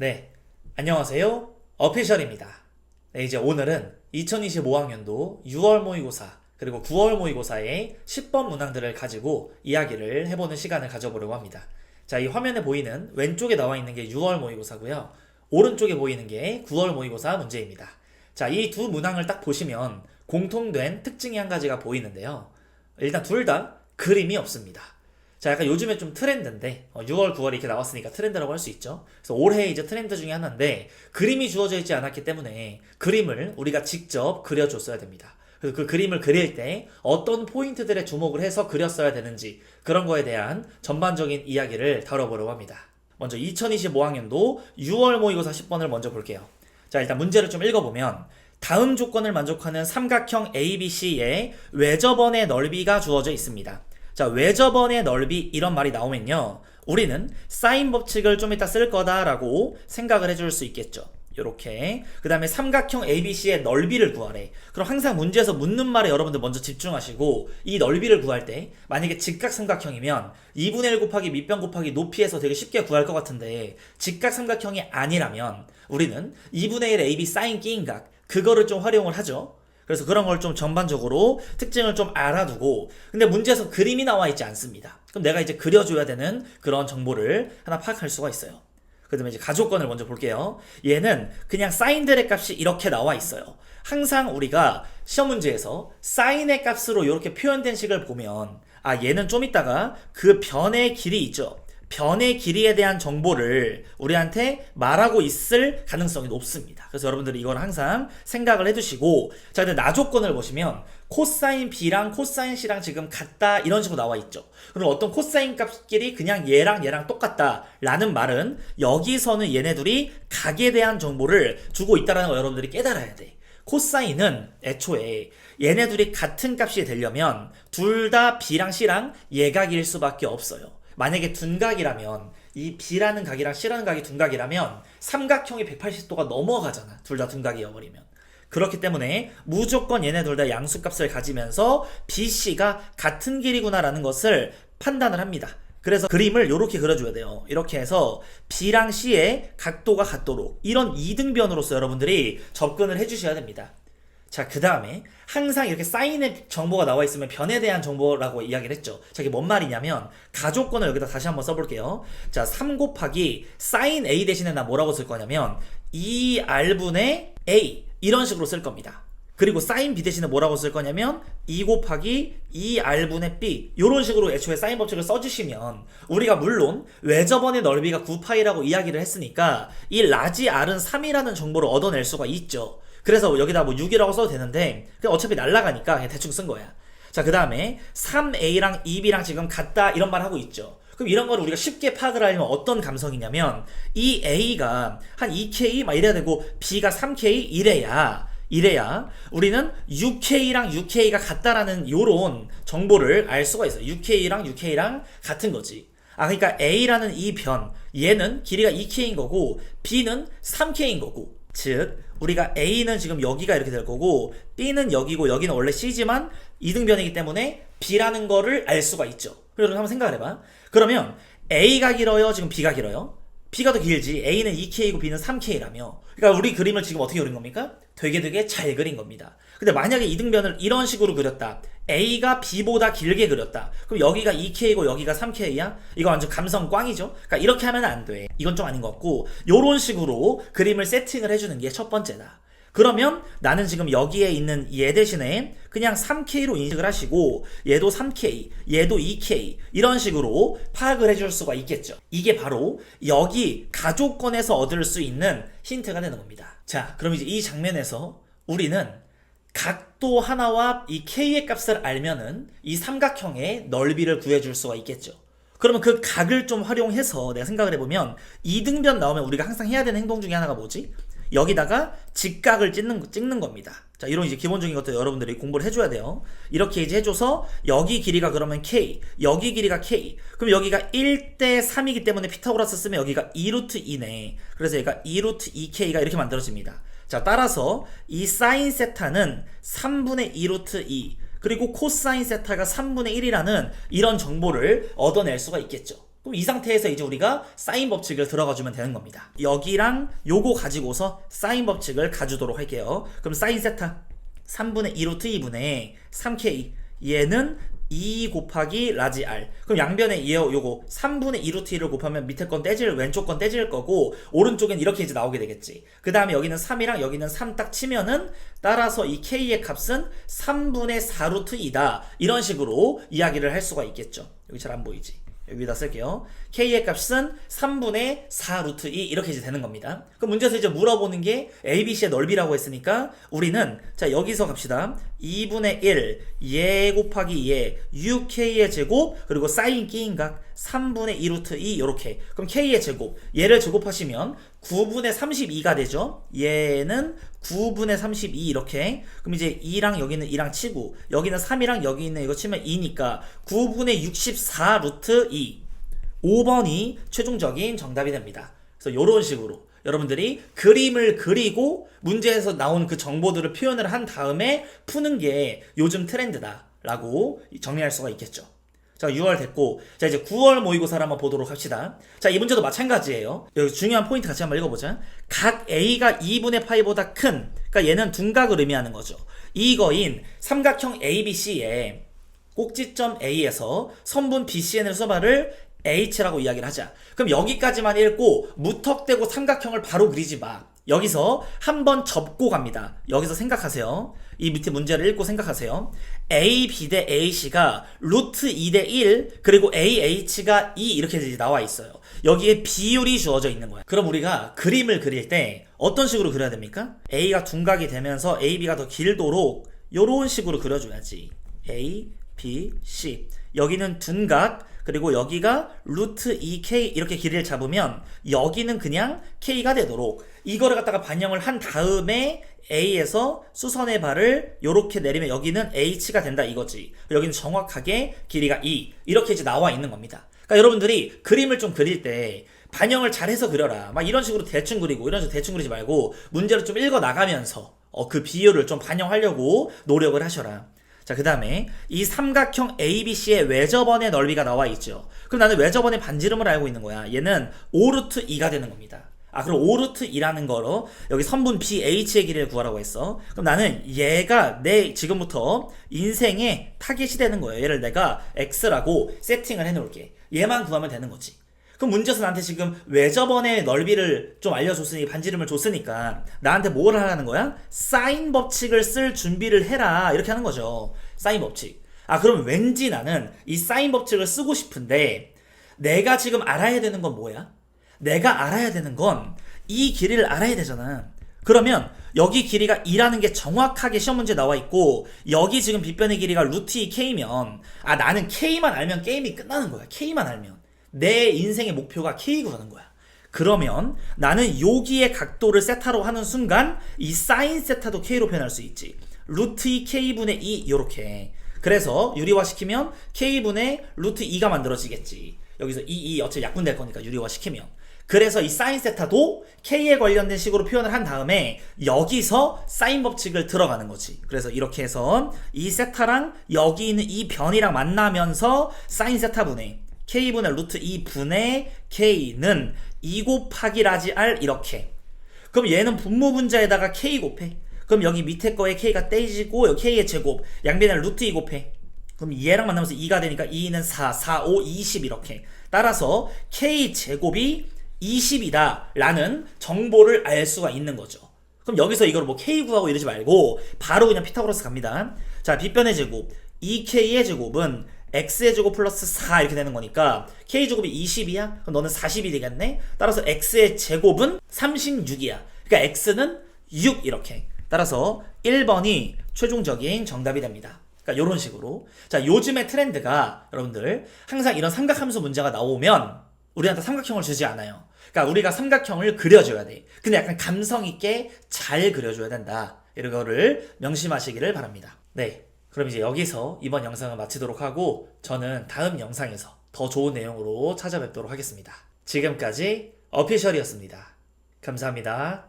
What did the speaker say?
네, 안녕하세요. 어피셜입니다. 네, 이제 오늘은 2025학년도 6월 모의고사 그리고 9월 모의고사의 10번 문항들을 가지고 이야기를 해보는 시간을 가져보려고 합니다. 자, 이 화면에 보이는 왼쪽에 나와 있는 게 6월 모의고사고요. 오른쪽에 보이는 게 9월 모의고사 문제입니다. 자, 이 두 문항을 딱 보시면 공통된 특징이 한 가지가 보이는데요. 일단 둘 다 그림이 없습니다. 자, 약간 요즘에 좀 트렌드인데, 어, 6월, 9월 이렇게 나왔으니까 트렌드라고 할 수 있죠. 그래서 올해 이제 트렌드 중에 하나인데, 그림이 주어져 있지 않았기 때문에 그림을 우리가 직접 그려줬어야 됩니다. 그래서 그 그림을 그릴 때 어떤 포인트들에 주목을 해서 그렸어야 되는지 그런 거에 대한 전반적인 이야기를 다뤄보려고 합니다. 먼저 2025학년도 6월 모의고사 10번을 먼저 볼게요. 자, 일단 문제를 좀 읽어보면, 다음 조건을 만족하는 삼각형 ABC의 외접원의 넓이가 주어져 있습니다. 자, 외접원의 넓이 이런 말이 나오면요. 우리는 사인 법칙을 좀 이따 쓸 거다라고 생각을 해줄 수 있겠죠. 요렇게. 그 다음에 삼각형 ABC의 넓이를 구하래. 그럼 항상 문제에서 묻는 말에 여러분들 먼저 집중하시고 이 넓이를 구할 때 만약에 직각삼각형이면 2분의 1 곱하기 밑변 곱하기 높이에서 되게 쉽게 구할 것 같은데 직각삼각형이 아니라면 우리는 2분의 1 AB 사인 끼인각 그거를 좀 활용을 하죠. 그래서 그런 걸 좀 전반적으로 특징을 좀 알아두고 근데 문제에서 그림이 나와 있지 않습니다. 그럼 내가 이제 그려줘야 되는 그런 정보를 하나 파악할 수가 있어요. 그 다음에 이제 가족권을 먼저 볼게요. 얘는 그냥 사인들의 값이 이렇게 나와 있어요. 항상 우리가 시험 문제에서 사인의 값으로 이렇게 표현된 식을 보면 아 얘는 좀 이따가 그 변의 길이 있죠. 변의 길이에 대한 정보를 우리한테 말하고 있을 가능성이 높습니다. 그래서 여러분들이 이걸 항상 생각을 해두시고 자 근데 나조건을 보시면 코사인 B랑 코사인 C랑 지금 같다 이런 식으로 나와 있죠. 그리고 어떤 코사인 값끼리 그냥 얘랑 얘랑 똑같다 라는 말은 여기서는 얘네들이 각에 대한 정보를 주고 있다는 거 여러분들이 깨달아야 돼. 코사인은 애초에 얘네들이 같은 값이 되려면 둘 다 B랑 C랑 예각일 수밖에 없어요. 만약에 둔각이라면 이 B라는 각이랑 C라는 각이 둔각이라면 삼각형이 180도가 넘어가잖아. 둘 다 둔각이어버리면. 그렇기 때문에 무조건 얘네 둘 다 양수값을 가지면서 BC가 같은 길이구나라는 것을 판단을 합니다. 그래서 그림을 이렇게 그려줘야 돼요. 이렇게 해서 B랑 C의 각도가 같도록 이런 이등변으로서 여러분들이 접근을 해주셔야 됩니다. 자, 그 다음에 항상 이렇게 사인의 정보가 나와 있으면 변에 대한 정보라고 이야기를 했죠. 자, 이게 뭔 말이냐면 가족권을 여기다 다시 한번 써볼게요. 자, 3 곱하기 사인 A 대신에 나 뭐라고 쓸 거냐면 2R분의 A 이런 식으로 쓸 겁니다. 그리고 사인 B 대신에 뭐라고 쓸 거냐면 2 곱하기 2R분의 B 이런 식으로 애초에 사인 법칙을 써주시면 우리가 물론 외접원의 넓이가 9파이라고 이야기를 했으니까 이 라지 R은 3이라는 정보를 얻어낼 수가 있죠. 그래서 여기다 뭐 6이라고 써도 되는데 그냥 어차피 날라가니까 그냥 대충 쓴 거야. 자, 그 다음에 3A랑 2B랑 지금 같다 이런 말 하고 있죠. 그럼 이런 거를 우리가 쉽게 파악을 하려면 어떤 감성이냐면 이 A가 한 2K 막 이래야 되고 B가 3K 이래야 이래야 우리는 UK랑 UK가 같다라는 요런 정보를 알 수가 있어요. UK랑 UK랑 같은 거지. 아, 그러니까 A라는 이 변, 얘는 길이가 2K인 거고, B는 3K인 거고. 즉, 우리가 A는 지금 여기가 이렇게 될 거고, B는 여기고, 여기는 원래 C지만 이등변이기 때문에 B라는 거를 알 수가 있죠. 여러분 한번 생각을 해봐. 그러면 A가 길어요? 지금 B가 길어요? B가 더 길지. A는 2K이고 B는 3K라며. 그러니까 우리 그림을 지금 어떻게 그린 겁니까? 되게 되게 잘 그린 겁니다. 근데 만약에 이등변을 이런 식으로 그렸다. A가 B보다 길게 그렸다. 그럼 여기가 2K고 여기가 3K야? 이거 완전 감성 꽝이죠? 그러니까 이렇게 하면 안 돼. 이건 좀 아닌 것 같고 요런 식으로 그림을 세팅을 해주는 게 첫 번째다. 그러면 나는 지금 여기에 있는 얘 대신에 그냥 3K로 인식을 하시고 얘도 3K, 얘도 2K 이런 식으로 파악을 해줄 수가 있겠죠. 이게 바로 여기 가족권에서 얻을 수 있는 힌트가 되는 겁니다. 자, 그럼 이제 이 장면에서 우리는 각도 하나와 이 K의 값을 알면은 이 삼각형의 넓이를 구해줄 수가 있겠죠. 그러면 그 각을 좀 활용해서 내가 생각을 해보면 이등변 나오면 우리가 항상 해야 되는 행동 중에 하나가 뭐지? 여기다가 직각을 찍는, 찍는 겁니다. 자, 이런 이제 기본적인 것들 여러분들이 공부를 해줘야 돼요. 이렇게 이제 해줘서 여기 길이가 그러면 K, 여기 길이가 K. 그럼 여기가 1대 3이기 때문에 피타고라스 쓰면 여기가 2루트 2네. 그래서 얘가 2루트 2K가 이렇게 만들어집니다. 자, 따라서 이 사인 세타는 3분의 2루트 2. 그리고 코사인 세타가 3분의 1이라는 이런 정보를 얻어낼 수가 있겠죠. 그럼 이 상태에서 이제 우리가 사인 법칙을 들어가 주면 되는 겁니다. 여기랑 요거 가지고서 사인 법칙을 가주도록 할게요. 그럼 사인 세타. 3분의 2 루트 2분의 3k 얘는 2 곱하기 라지 r 그럼 양변에 얘 요거. 3분의 2 루트 2를 곱하면 밑에 건 떼질 왼쪽 건 떼질 거고 오른쪽엔 이렇게 이제 나오게 되겠지. 그 다음에 여기는 3이랑 여기는 3 딱 치면은 따라서 이 k의 값은 3분의 4 루트 2다. 이런 식으로 이야기를 할 수가 있겠죠. 여기 잘 안 보이지 여기다 쓸게요. k의 값은 3분의 4 루트 2 이렇게 이제 되는 겁니다. 그럼 문제에서 이제 물어보는 게 ABC의 넓이라고 했으니까 우리는 자 여기서 갑시다. 2분의 1 예 곱하기 예 6k의 제곱 그리고 사인 끼인 각 3분의 2 루트 2 요렇게 그럼 k의 제곱 얘를 제곱하시면 9분의 32가 되죠. 얘는 9분의 32 이렇게. 그럼 이제 2랑 여기는 2랑 치고 여기는 3이랑 여기 있는 이거 치면 2니까 9분의 64 루트 2. 5번이 최종적인 정답이 됩니다. 그래서 이런 식으로 여러분들이 그림을 그리고 문제에서 나온 그 정보들을 표현을 한 다음에 푸는 게 요즘 트렌드다라고 정리할 수가 있겠죠. 자, 6월 됐고, 자, 이제 9월 모의고사를 한번 보도록 합시다. 자, 이 문제도 마찬가지예요. 여기 중요한 포인트 같이 한번 읽어보자. 각 A가 2분의 파이보다 큰, 그러니까 얘는 둔각을 의미하는 거죠. 이거인 삼각형 ABC에 꼭지점 A에서 선분 BCN을 써봐를 H라고 이야기를 하자. 그럼 여기까지만 읽고 무턱대고 삼각형을 바로 그리지 마. 여기서 한번 접고 갑니다. 여기서 생각하세요. 이 밑에 문제를 읽고 생각하세요. A, B 대 A, C가 루트 2 대 1, 그리고 A, H가 2 이렇게 나와 있어요. 여기에 비율이 주어져 있는 거야. 그럼 우리가 그림을 그릴 때 어떤 식으로 그려야 됩니까? A가 둔각이 되면서 A, B가 더 길도록 이런 식으로 그려줘야지. A, B, C. 여기는 둔각, 그리고 여기가 루트 2K 이렇게 길이를 잡으면 여기는 그냥 K가 되도록 이거를 갖다가 반영을 한 다음에 A에서 수선의 발을 이렇게 내리면 여기는 H가 된다 이거지. 여기는 정확하게 길이가 2 이렇게 이제 나와 있는 겁니다. 그러니까 여러분들이 그림을 좀 그릴 때 반영을 잘해서 그려라. 막 이런 식으로 대충 그리고 이런 식으로 대충 그리지 말고 문제를 좀 읽어 나가면서 어, 그 비율을 좀 반영하려고 노력을 하셔라. 자, 그 다음에 이 삼각형 ABC의 외접원의 넓이가 나와 있죠. 그럼 나는 외접원의 반지름을 알고 있는 거야. 얘는 5루트 2가 되는 겁니다. 아, 그럼 5루트 2라는 거로 여기 선분 BH의 길이를 구하라고 했어. 그럼 나는 얘가 내 지금부터 인생의 타겟이 되는 거예요. 얘를 내가 X라고 세팅을 해놓을게. 얘만 구하면 되는 거지. 그럼 문제에서 나한테 지금 외접원의 넓이를 좀 알려줬으니 반지름을 줬으니까 나한테 뭘 하라는 거야? 사인 법칙을 쓸 준비를 해라 이렇게 하는 거죠. 사인 법칙. 아 그럼 왠지 나는 이 사인 법칙을 쓰고 싶은데 내가 지금 알아야 되는 건 뭐야? 내가 알아야 되는 건 이 길이를 알아야 되잖아. 그러면 여기 길이가 2라는 게 정확하게 시험 문제 나와 있고 여기 지금 빗변의 길이가 루트 2k면 아 나는 k만 알면 게임이 끝나는 거야. k만 알면. 내 인생의 목표가 K 구하는 거야. 그러면 나는 여기의 각도를 세타로 하는 순간 이 사인 세타도 K로 표현할 수 있지. 루트 2 K분의 2 이렇게. 그래서 유리화시키면 K분의 루트 2가 만들어지겠지. 여기서 2, 2 어차피 약분될 거니까 유리화시키면. 그래서 이 사인 세타도 K에 관련된 식으로 표현을 한 다음에 여기서 사인 법칙을 들어가는 거지. 그래서 이렇게 해서 이 세타랑 여기 있는 이 변이랑 만나면서 사인 세타분의 k분의 루트 2분의 k는 2 곱하기 라지 r 이렇게. 그럼 얘는 분모 분자에다가 k 곱해. 그럼 여기 밑에 거에 k가 떼지고 여기 k의 제곱 양변에 루트 2 곱해. 그럼 얘랑 만나면서 2가 되니까 2는 4, 4, 5, 20 이렇게. 따라서 k 제곱이 20이다 라는 정보를 알 수가 있는 거죠. 그럼 여기서 이걸 뭐 k 구하고 이러지 말고 바로 그냥 피타고라스 갑니다. 자, 빗변의 제곱 2k의 제곱은 x의 제곱 플러스 4 이렇게 되는 거니까 k 제곱이 20이야? 그럼 너는 40이 되겠네? 따라서 x의 제곱은 36이야. 그러니까 x는 6 이렇게. 따라서 1번이 최종적인 정답이 됩니다. 그러니까 이런 식으로. 자, 요즘의 트렌드가 여러분들 항상 이런 삼각함수 문제가 나오면 우리한테 삼각형을 주지 않아요. 그러니까 우리가 삼각형을 그려줘야 돼. 근데 약간 감성 있게 잘 그려줘야 된다. 이런 거를 명심하시기를 바랍니다. 네. 그럼 이제 여기서 이번 영상을 마치도록 하고 저는 다음 영상에서 더 좋은 내용으로 찾아뵙도록 하겠습니다. 지금까지 어피셜이었습니다. 감사합니다.